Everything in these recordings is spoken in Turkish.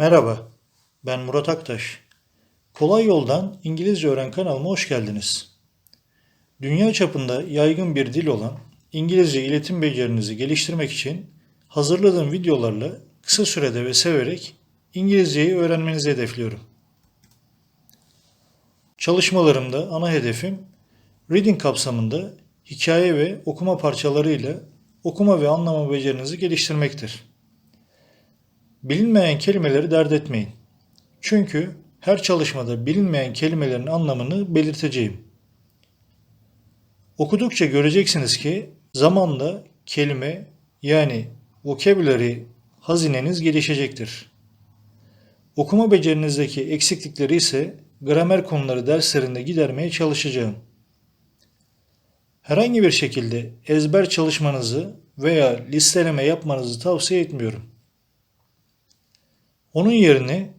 Merhaba, ben Murat Aktaş. Kolay Yoldan İngilizce Öğren kanalıma hoş geldiniz. Dünya çapında yaygın bir dil olan İngilizce iletim becerinizi geliştirmek için hazırladığım videolarla kısa sürede ve severek İngilizceyi öğrenmenizi hedefliyorum. Çalışmalarımda ana hedefim reading kapsamında hikaye ve okuma parçalarıyla okuma ve anlama becerinizi geliştirmektir. Bilinmeyen kelimeleri dert etmeyin. Çünkü her çalışmada bilinmeyen kelimelerin anlamını belirteceğim. Okudukça göreceksiniz ki zamanla kelime yani vocabulary hazineniz gelişecektir. Okuma becerinizdeki eksiklikleri ise gramer konuları derslerinde gidermeye çalışacağım. Herhangi bir şekilde ezber çalışmanızı veya listeleme yapmanızı tavsiye etmiyorum. Onun yerine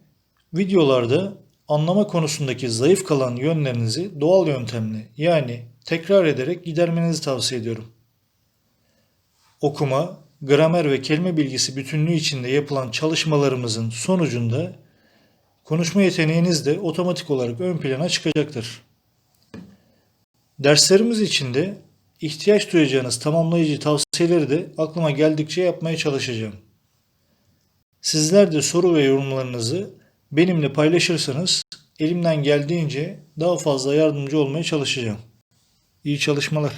videolarda anlama konusundaki zayıf kalan yönlerinizi doğal yöntemle yani tekrar ederek gidermenizi tavsiye ediyorum. Okuma, gramer ve kelime bilgisi bütünlüğü içinde yapılan çalışmalarımızın sonucunda konuşma yeteneğiniz de otomatik olarak ön plana çıkacaktır. Derslerimiz içinde ihtiyaç duyacağınız tamamlayıcı tavsiyeleri de aklıma geldikçe yapmaya çalışacağım. Sizler de soru ve yorumlarınızı benimle paylaşırsanız elimden geldiğince daha fazla yardımcı olmaya çalışacağım. İyi çalışmalar.